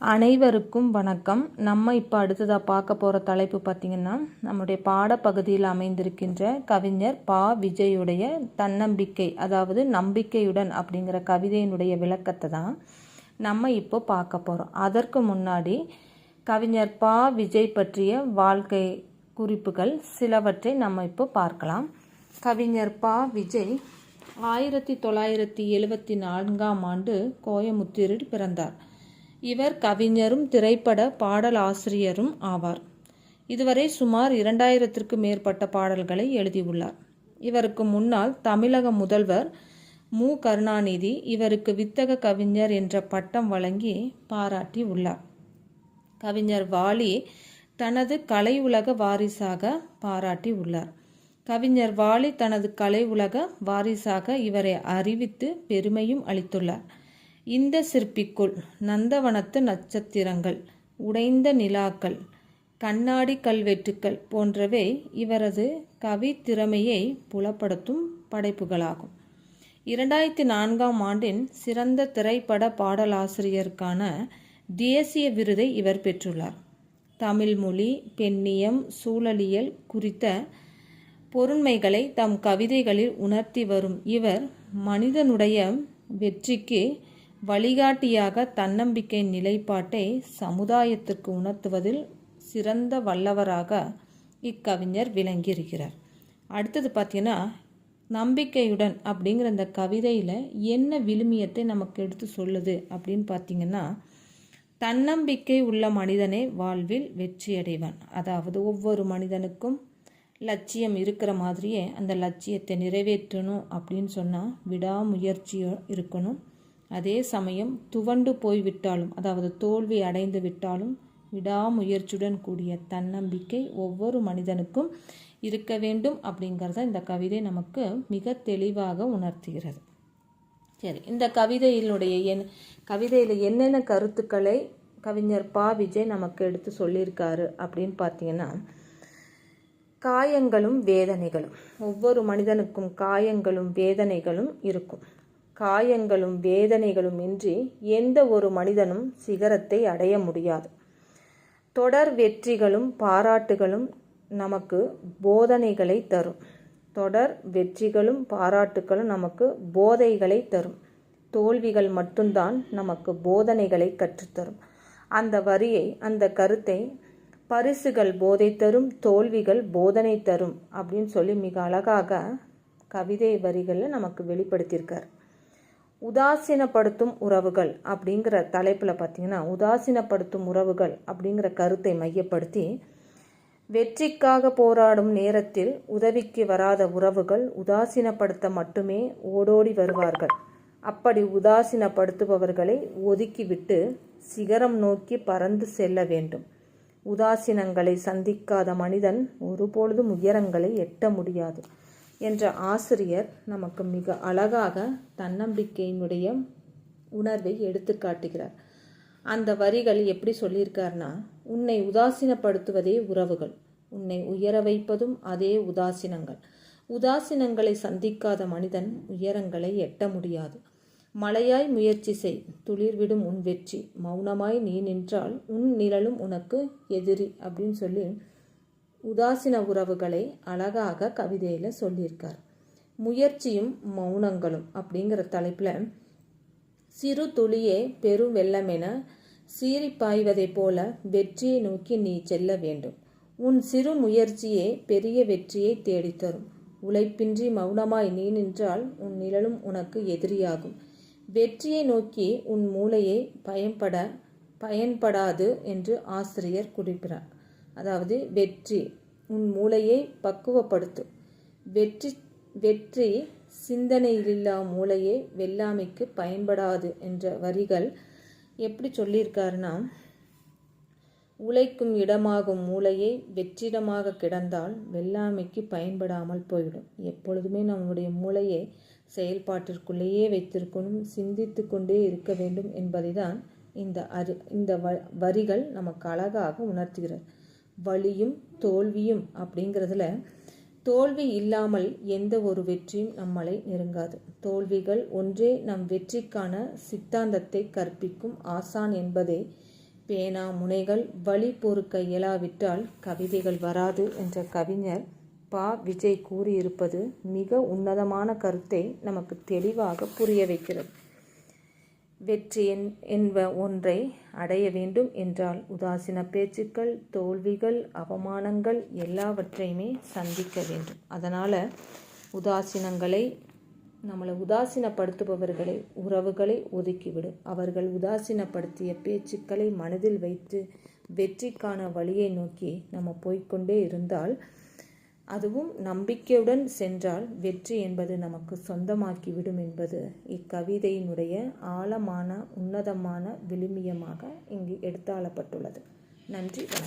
அனைவருக்கும் வணக்கம். நம்ம இப்போ அடுத்ததாக பார்க்க போகிற தலைப்பு பார்த்திங்கன்னா நம்முடைய பாடப்பகுதியில் அமைந்திருக்கின்ற கவிஞர் பா. விஜயுடைய தன்னம்பிக்கை அதாவது நம்பிக்கையுடன் அப்படிங்கிற கவிதையினுடைய விளக்கத்தை தான் நம்ம இப்போ பார்க்க போகிறோம் அதற்கு முன்னாடி கவிஞர் பா. விஜய் பற்றிய வாழ்க்கை குறிப்புகள் சிலவற்றை நம்ம இப்போ பார்க்கலாம். கவிஞர் பா. விஜய் ஆயிரத்தி தொள்ளாயிரத்தி எழுபத்தி நான்காம் ஆண்டு கோயமுத்தூரில் பிறந்தார். இவர் கவிஞரும் திரைப்பட பாடலாசிரியரும் ஆவார். இதுவரை சுமார் இரண்டாயிரத்திற்கு மேற்பட்ட பாடல்களை எழுதியுள்ளார். இவருக்கு முன்னால் தமிழக முதல்வர் மு. கருணாநிதி இவருக்கு வித்தக கவிஞர் என்ற பட்டம் வழங்கி பாராட்டி உள்ளார். கவிஞர் வாலி தனது கலை உலக வாரிசாக பாராட்டி உள்ளார். கவிஞர் வாலி தனது கலை உலக வாரிசாக இவரை அறிவித்து பெருமையும் அளித்துள்ளார். இந்த சிற்பிக்குள் நந்தவனத்து நட்சத்திரங்கள் உடைந்த நிலாக்கள் கண்ணாடி கல்வெட்டுக்கள் போன்றவை இவரது கவி திறமையை புலப்படுத்தும் படைப்புகளாகும். இரண்டாயிரத்தி நான்காம் ஆண்டின் சிறந்த திரைப்பட பாடலாசிரியருக்கான தேசிய விருதை இவர் பெற்றுள்ளார். தமிழ் மொழி பெண்ணியம் சூழலியல் குறித்த பொருண்மைகளை தம் கவிதைகளில் உணர்த்தி வரும் இவர் மனிதனுடைய வெற்றிக்கு வழிகாட்டியாக தன்னம்பிக்கை நிலைப்பாட்டை சமுதாயத்திற்கு உணர்த்துவதில் சிறந்த வல்லவராக இக்கவிஞர் விளங்கியிருக்கிறார். அடுத்தது பார்த்தீங்கன்னா நம்பிக்கையுடன் அப்படிங்கிற இந்த கவிதையில் என்ன விழுமியத்தை நமக்கு எடுத்து சொல்லுது அப்படின்னு பார்த்தீங்கன்னா தன்னம்பிக்கை உள்ள மனிதனே வாழ்வில் வெற்றியடைவான். அதாவது ஒவ்வொரு மனிதனுக்கும் லட்சியம் இருக்கிற மாதிரியே அந்த லட்சியத்தை நிறைவேற்றணும் அப்படின்னு சொன்னால் விடாமுயற்சியோ இருக்கணும். அதே சமயம் துவண்டு போய்விட்டாலும் அதாவது தோல்வி அடைந்து விட்டாலும் விடாமுயற்சியுடன் கூடிய தன்னம்பிக்கை ஒவ்வொரு மனிதனுக்கும் இருக்க வேண்டும் அப்படிங்கிறத இந்த கவிதை நமக்கு மிக தெளிவாக உணர்த்துகிறது. சரி இந்த கவிதையினுடைய என் கவிதையில் என்னென்ன கருத்துக்களை கவிஞர் பா. விஜய் நமக்கு எடுத்து சொல்லியிருக்காரு அப்படின்னு பார்த்தீங்கன்னா காயங்களும் வேதனைகளும். ஒவ்வொரு மனிதனுக்கும் காயங்களும் வேதனைகளும் இருக்கும். காயங்களும் வேதனைகளும் இன்றி எந்த ஒரு மனிதனும் சிகரத்தை அடைய முடியாது. தொடர் வெற்றிகளும் பாராட்டுகளும் நமக்கு போதனைகளை தரும். தொடர் வெற்றிகளும் பாராட்டுகளும் நமக்கு போதைகளை தரும். தோல்விகள் மட்டும்தான் நமக்கு போதனைகளை கற்றுத்தரும். அந்த வரியை அந்த கருத்தை பரிசுகள் போதை தரும் தோல்விகள் போதனை தரும் அப்படின்னு சொல்லி மிக அழகாக கவிதை வரிகளில் நமக்கு வெளிப்படுத்தியிருக்கார். உதாசீனப்படுத்தும் உறவுகள் அப்படிங்கிற தலைப்பில் பார்த்தீங்கன்னா உதாசீனப்படுத்தும் உறவுகள் அப்படிங்கிற கருத்தை மையப்படுத்தி வெற்றிக்காக போராடும் நேரத்தில் உதவிக்கு வராத உறவுகள் உதாசீனப்படுத்த மட்டுமே ஓடோடி வருவார்கள். அப்படி உதாசீனப்படுத்துபவர்களை ஒதுக்கிவிட்டு சிகரம் நோக்கி பறந்து செல்ல வேண்டும். உதாசீனங்களை சந்திக்காத மனிதன் ஒருபொழுதும் உயரங்களை எட்ட முடியாது. என்ற ஆசிரியர் நமக்கு மிக அழகாக தன்னம்பிக்கையினுடைய உணர்வை எடுத்து காட்டுகிறார். அந்த வரிகள் எப்படி சொல்லியிருக்காருன்னா உன்னை உதாசீனப்படுத்துவதே உறவுகள். உன்னை உயர வைப்பதும் அதே உதாசீனங்கள். உதாசீனங்களை சந்திக்காத மனிதன் உயரங்களை எட்ட முடியாது. மலையாய் முயற்சி செய். துளிர்விடும் உன் வெற்றி. மௌனமாய் நீ நின்றால் உன் நிழலும் உனக்கு எதிரி அப்படின்னு சொல்லி உதாசீன உறவுகளை அழகாக கவிதையில் சொல்லியிருக்கார். முயற்சியும் மௌனங்களும் அப்படிங்கிற தலைப்பில் சிறு துளியே பெரும் வெள்ளமென சீறி பாய்வதைப் போல வெற்றியை நோக்கி நீ செல்ல வேண்டும். உன் சிறு முயற்சியே பெரிய வெற்றியை தேடித்தரும். உழைப்பின்றி மௌனமாய் நீ நின்றால் உன் நிழலும் உனக்கு எதிரியாகும். வெற்றியை நோக்கி உன் மூளையை பயன்பட பயன்படாது என்று ஆசிரியர் குறிப்பிறார் அதாவது வெற்றி உன் மூளையை பக்குவப்படுத்து. வெற்றி வெற்றி சிந்தனையிலில்லா மூளையை வெள்ளாமைக்கு பயன்படாது என்ற வரிகள் எப்படி சொல்லியிருக்காருன்னா உழைக்கும் இடமாகும் மூளையை வெற்றிடமாக கிடந்தால் வெள்ளாமைக்கு பயன்படாமல் போய்விடும். எப்பொழுதுமே நம்முடைய மூளையை செயல்பாட்டிற்குள்ளேயே வைத்திருக்கணும் சிந்தித்து கொண்டே இருக்க வேண்டும் என்பதை தான் இந்த அரு இந்த வ வரிகள் நமக்கு அழகாக உணர்த்துகிறது. வலியும் தோல்வியும் அப்படிங்கிறதுல தோல்வி இல்லாமல் எந்த ஒரு வெற்றியும் நம்மளை நெருங்காது. தோல்விகள் ஒன்றே நம் வெற்றிக்கான சித்தாந்தத்தை கற்பிக்கும் ஆசான் என்பதே பேனா முனைகள். வழி பொறுக்க இயலாவிட்டால் கவிதைகள் வராது என்ற கவிஞர் பா. விஜய் கூறியிருப்பது மிக உன்னதமான கருத்தை நமக்கு தெளிவாக புரிய வைக்கிறது. வெற்றி என் என்ப ஒன்றை அடைய வேண்டும் என்றால் உதாசீன பேச்சுக்கள் தோல்விகள் அவமானங்கள் எல்லாவற்றையுமே சந்திக்க வேண்டும். அதனால் உதாசீனங்களை நம்மளை உதாசீனப்படுத்துபவர்களை உறவுகளை ஒதுக்கிவிடும் அவர்கள் உதாசீனப்படுத்திய பேச்சுக்களை மனதில் வைத்து வெற்றிக்கான வழியை நோக்கி நம்ம போய்க்கொண்டே இருந்தால் அதுவும் நம்பிக்கையுடன் சென்றால் வெற்றி என்பது நமக்கு சொந்தமாக்கிவிடும் என்பது இக்கவிதையினுடைய ஆழமான உன்னதமான விழுமியமாக இங்கு எடுத்தாளப்பட்டுள்ளது. நன்றி வணக்கம்.